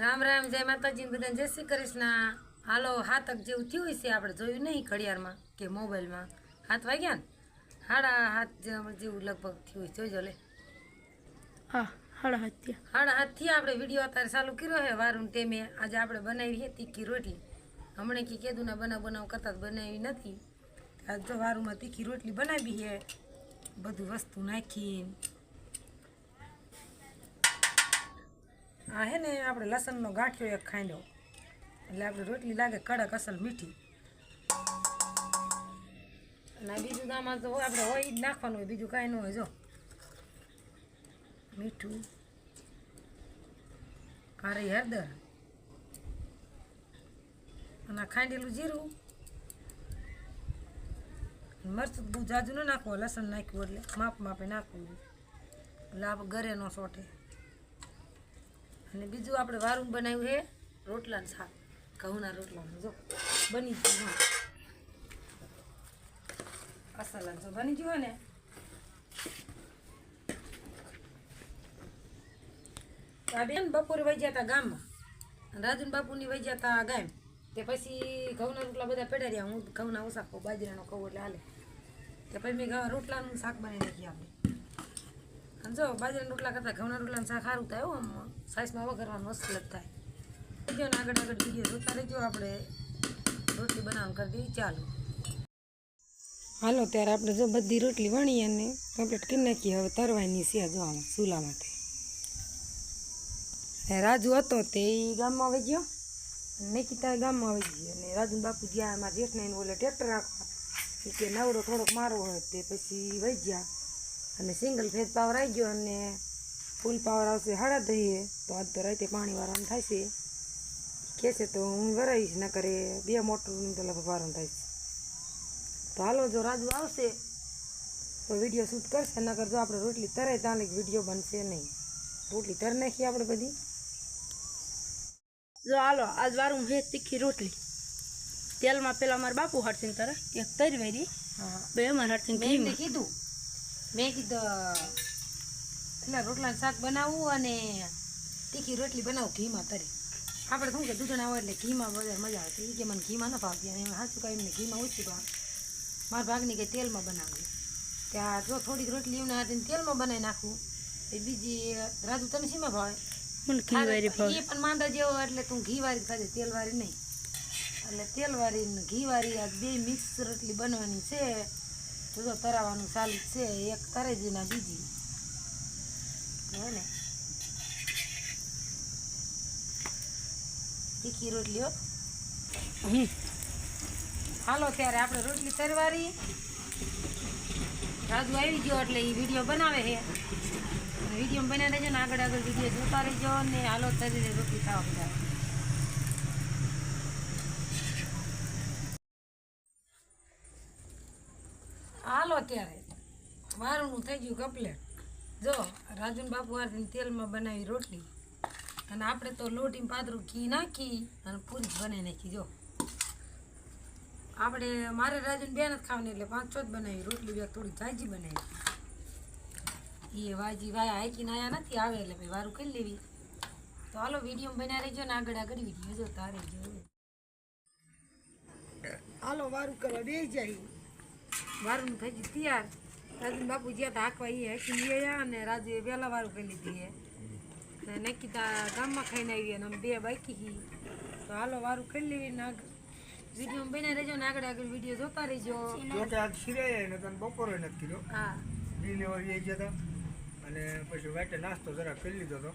રામ રામ જય માતાજી બધાને જય શ્રી કૃષ્ણ. હાલો હાથક જેવું થયું છે આપણે જોયું નહીં ઘડિયાળમાં કે મોબાઈલમાં. હાથ વાગ્યા ને? હાડા હાથ જેવા લગભગ થયું જોઈજો લે. હા હાડા હત્યા હાડા હાથથી આપણે વીડિયો અત્યારે ચાલુ કર્યો છે વારું ટેમે. આજે આપણે બનાવી છે તીખી રોટલી. હમણાં કી કીધું ને બનાવ બનાવ કરતા બનાવી નથી. આજ તો વારુંમાં તીખી રોટલી બનાવી છે બધું વસ્તુ નાખીને આ હે ને આપણે લસણનો ગાંઠિયો એક ખાંડ્યો. એટલે આપણે રોટલી લાગે કડક અસલ મીઠી. અને બીજું ગામમાં તો આપણે હોય જ નાખવાનું હોય, બીજું કાંઈ ન હોય, જો. મીઠું. કાળી હળદર. અને ખાંડેલું જીરું. મરચું બહુ જાજુ ન નાખવું લસણ નાખ્યું એટલે માપ માપે નાખવું એટલે આપણે ઘરે ન સોટે. અને બીજું આપણે વારું બનાવ્યું છે રોટલાનું શાક. ઘઉંના રોટલાનું, જો. બની ગયું અસલ જો બની ગયું ને. આ બેન બપોરે વહી ગયા હતા ગામમાં. રાજન બાપુની વહી ગયા હતા ગામ તે પછી ઘઉંના રોટલા બધા પેડા રહ્યા હું ઘઉંના ઓછા ખાઉં, બાજરાનો ખાઉં એટલે હાલે. તે પછી મેં રોટલાનું શાક બનાવી નાખ્યું આપણે. અને જો બાજરાના રોટલા કરતાં ઘઉંના રોટલાનું શાક સારું થાય આમ. સાઈઝમાં વઘારવાનું મસ્ત જ થાય. બીજો આગળ આગળ વીડિયો જોતા રહેજો, આપણે રોટલી બનાવવાનું કરી દઈએ. ચાલો. હાલો, ત્યારે આપણે જો બધી રોટલી વણી અને કમ્પ્લીટ કરી નાખીએ. હવે તરવાની છે જો આમાં ચૂલા માટે. રાજુ હતો તે ગામમાં આવી ગયો. નિકિતા ગામમાં આવી ગયો. અને રાજુ બાપુ ગયા, મારા જેઠને ઓલે ટ્રેક્ટર રાખવા. કે નવરો થોડોક મારો હોય તે પછી વહી ગયા. અને સિંગલ ફેજ પાવર આવી ગયો અને ફૂલ પાવર આવશે હાડા દઈએ તો આજ તો રાતે પાણી વાળવાનું થાય છે. કહેશે તો હું વરાવીશ ન કરે બે મોટરનું તો લગભગ વારવાનું થાય છે. તો હાલો જો રાજુ આવશે તો વીડિયો શૂટ કરશે નકર જો આપણે રોટલી તરે ત્યાં વીડિયો બનશે નહીં. રોટલી તર નાખીએ આપણે બધી. જો હાલો આજ વારું હે તીખી રોટલી. તેલમાં પેલા મારા બાપુ હરસિંગ કરે એક તરવેરી વેરી બે અમારે હરસિંગ કીધું મેં કીધું એટલે રોટલાનું શાક બનાવવું અને તીખી રોટલી બનાવું ઘીમાં તરી. આપણે શું કે દૂધણા હોય એટલે ઘીમાં વધારે મજા આવતી એ કે મને ઘીમાં ન ભાવતી અને એમ કાંઈ એમને ઘીમાં ઓછી ભાવે મારા ભાગની કે તેલમાં બનાવવી ત્યાં જો થોડીક રોટલી એમને હાથે તેલમાં બનાવી નાખું એ બીજી રાજુ તને શીમાં ભાવે? મને ઘીવારી ભાવે. એ પણ માંદા જેવો એટલે તું ઘી વારી ખાજે તેલવાળી નહીં. એટલે તેલ વારી ઘી વારી આ બે મિક્સ રોટલી બનવાની છે. જો તરાવાનું ચાલુ છે. એક તરેજી ના બીજી. હો ને. તીખી રોટલીઓ. હાલો ત્યારે આપણે રોટલી તરવારી. રાજુ આવી ગયો એટલે એ વીડિયો બનાવે છે. વીડિયો બનાવી દેજો ને આગળ આગળ વીડિયો જોતા રહેજો ને હાલો તરીને રોટલી ખાવા બધા હાલો ત્યારે વારનું થઈ ગયું કપલેટ જો, રાજુન બાપુ હાથની તેલમાં બનાવી રોટલી. અને આપણે તો લોટીમાં પાતળું ઘી નાખી અને પૂરી બનાવી નાખી, જો. આપણે, મારે રાજુન બેન જ ખાવાની એટલે પાંચ છ જ બનાવી. રોટલી બે થોડી જાજી બનાવી. એ વાજી વાયા હાઈકીને આયા નથી, આવે એટલે ભાઈ વારું કરી લેવી. તો હાલો, વીડિયો બન્યા રહેજો ને આગળ આગળ વીડિયો. જોતા રહેજો હાલો, વારું કરવા બે જાય. વારું થઈ ગયું તૈયાર રાજુ બાપુ જ્યાં તા હાંકવા એ હાંકીને ગયા અને રાજુએ વહેલા વારું કરી લીધી ને નક્કીતા ગામમાં ખાઈને આવી અને અમે બે બાકી હી. તો હાલો વારું કરી લેવી ને વીડિયો બને રહેજો ને આગળ આગળ વીડિયો જોતા રહેજો. જો કે આજ સિરાય ને તને બપોરે નથી કર્યો. હા. ડિલિવરી આવી ગયા હતા અને પછી વાટે નાસ્તો જરા કરી લીધો હતો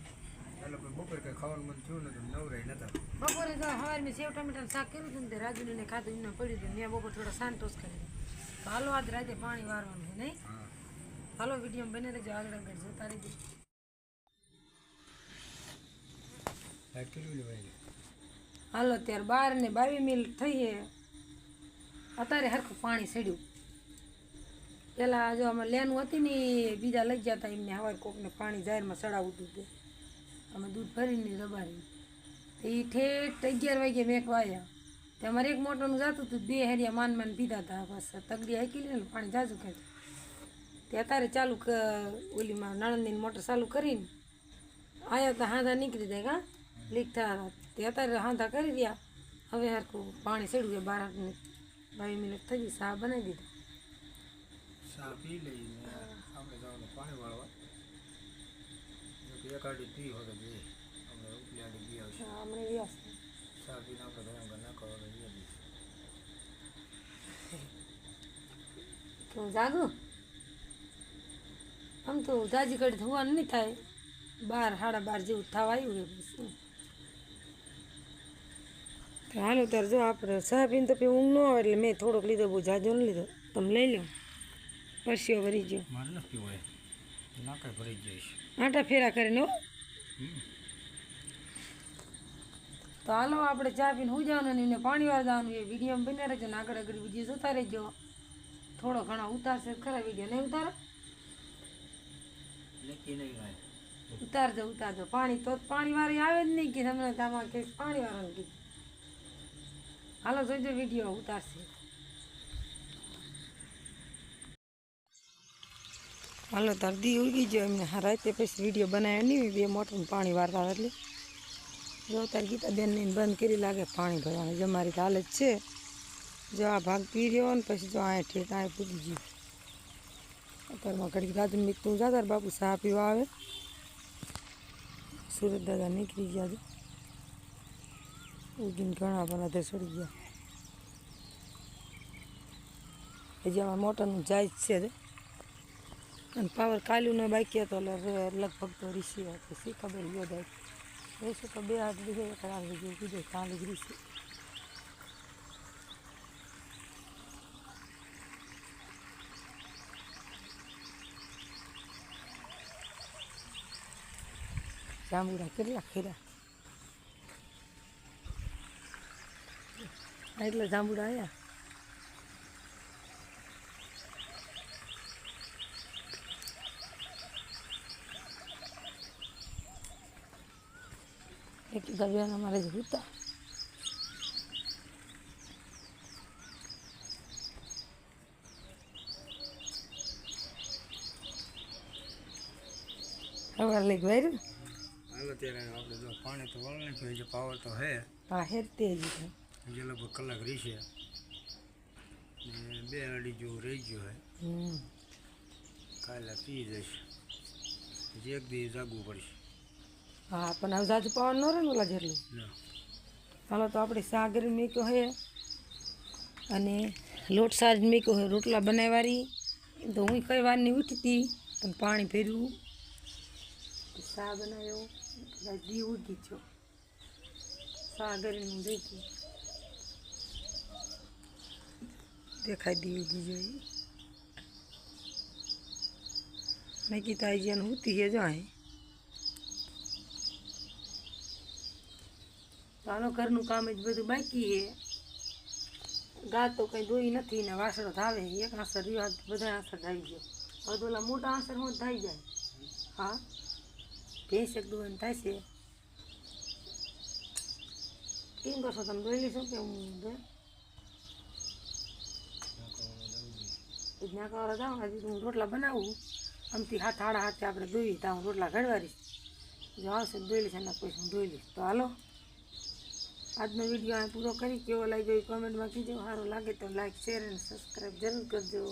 એટલે પછી બપોરે કંઈ ખાવાનું મન થયું નથી નવરાય નતા. બપોરે તો સવારે મેં સેવ ટમેટાનું શાક કર્યું હતું ને તે રાજુને ખાધું એમને પડ્યું હતું મેં બપોર થોડા સાંતોષ કરી. તો હાલો આજ રાતે પાણી વારવાનું છે નહીં? હાલો વીડિયો બને રહેજો આગળ આગળ જોતા રહેજો. હાલો ત્યારે બાર ને બાવી મિનિટ થઈ છે. અત્યારે હરખું પાણી સડ્યું. પેલા જો અમે લેનું હતી ને બીજા લઈ ગયા હતા એમને હવારે કોકને પાણી જાહેરમાં ચડાવવું હતું તે. અમે દૂધ ભરીને રબારી એ ઠેઠ અગિયાર વાગે મેં વાયા. તે અમારે એક મોટરનું જાતું હતું બે હેરિયા માન માન પીધા હતા બસ. તગડી હાકી ને પાણી જાજુ કે તે અત્યારે ચાલુ ક- ઓલીમાં નણંદની મોટર ચાલુ કરીને આયા તો હાથા નીકળી જાય કા લીક થયા તે અત્યારે હાંધા કરી રહ્યા. હવે હરખું પાણી ચડ્યું છે બાર મિનિટ. બાવીસ મિનિટ થઈ ગઈ સા બનાવી દીધો. ચા પી લઈને આપણે જવાનું પાણી વાળવા. જો કે એક આડી પી હોય તો જોઈએ આપણે ઉપલી આડી પી આવશે. હા હમણાં રહ્યા છે ચા પીને આપણે ઘણા ઘર ના કરવાનું જોઈએ તો જાગો. આમ તો જાજી કડી થવાનું નહીં થાય. બાર સાડા બાર જેવું થવા આવ્યું બસ શું. તો હાલો તાર જો આપણે ચા પીને તો પછી ઊંઘ ન આવે એટલે મેં થોડોક લીધો બહુ જાજો ન લીધો. તમે લઈ લો પરસ્યો ભરી ગયો. આટા ફેરા કરીને હો. તો હાલો આપણે ચા પીને હું જવાનું ને પાણી વાર જવાનું. એ વીડિયો બન્યા રહેજો ને આગળ આગળ વીડિયો જોતા રહેજો. થોડો ઘણો ઉતારશે ખરા વીડિયો. નહીં ઉતારો? ઉતારજો ઉતારજો. પાણી તો પાણી વાળી આવે જ નહીં કે તમને તમારે કે પાણી વાળાને કીધું. હાલો જોઈજો વીડિયો ઉતારશે. હાલો તાર દી ઉગી ગયો એમને. રાતે પછી વીડિયો બનાવ્યો નહીં બે મોટું પાણી વારતા એટલે. જો તાર ગીતાબેનને બંધ કરી લાગે પાણી ભરવાનું. જમારી મારી જ હાલત છે. જો આ ભાગ પી રહ્યો ને પછી જો આ ઠેઠ આ પૂરી ગયું. અત્યારમાં ઘડી રાજુ નીકળું જા, તાર બાપુ ચા પીવા આવે. સુરત દાદા નીકળી ગયા છે. ઉગીને ઘણા બધા તે ચડી ગયા. હજી આમાં મોટરનું જાય જ છે. અને પાવર કાલ્યુનો બાકી હતો એટલે લગભગ તો રીસી હતો શી ખબર યોદાય રહેશે તો બે હાથ દીધે એક હાથ દીધે કીધું કાલે જ રીસી જાંબુડા કેટલા ખીરા આ એટલે જાંબુડા આવ્યા એક કીધા બેન અમારે જ હતા હવે લઈ ગયું હાલો ત્યારે આપણે જો પાણી તો વળ પાવર તો હે. હા હે તે જ છે. જે લગભગ કલાક રહેશે બે અઢી જેવું રહી ગયું હે. કાલે પી જઈશ. હજી એક દી જાગવું પડશે. હા પણ હવે જાજુ પાવર ન રહે ઓલા જેટલું. તો આપણે સાગર મેક્યો હે અને લોટ સાજ મીકો હે. રોટલા બનાવવારી તો હું કઈ વારની ઉઠી હતી પણ પાણી ભર્યું. સા બનાવ્યો. કદાચ દી ઉગી છો સાગરનું દેખ્યું દેખાય દી ઉગી જોઈ મેં કીધા આઈ જ્યાં ઉતી હે જો અહીં ચાલો ઘરનું કામ જ બધું બાકી છે ગા તો કંઈ દોઈ નથી ને વાસણો થાવે એક આસર રહ્યો આજ બધા આસર થઈ ગયો હવે તો ઓલા મોટા આસર હું થઈ જાય હા ભેંસ એક દોવાનું છે કેમ કરશો તમે દોઈ લઈશું કે હું ના કરવા જાઉં, હજી હું રોટલા બનાવું. આમથી હાથ હાડા હાથે આપણે ધોઈએ તો હું રોટલા ઘડવારીશ. જો આવશે દોઈ લઈશ એના પછી હું દોઈ લઈશ. તો હાલો. આજનો વીડિયો આ પૂરો કરી. કેવો લાગ્યો એ કોમેન્ટમાં કીજો. સારો લાગે તો લાઈક શેર અને સબસ્ક્રાઈબ જરૂર કરજો.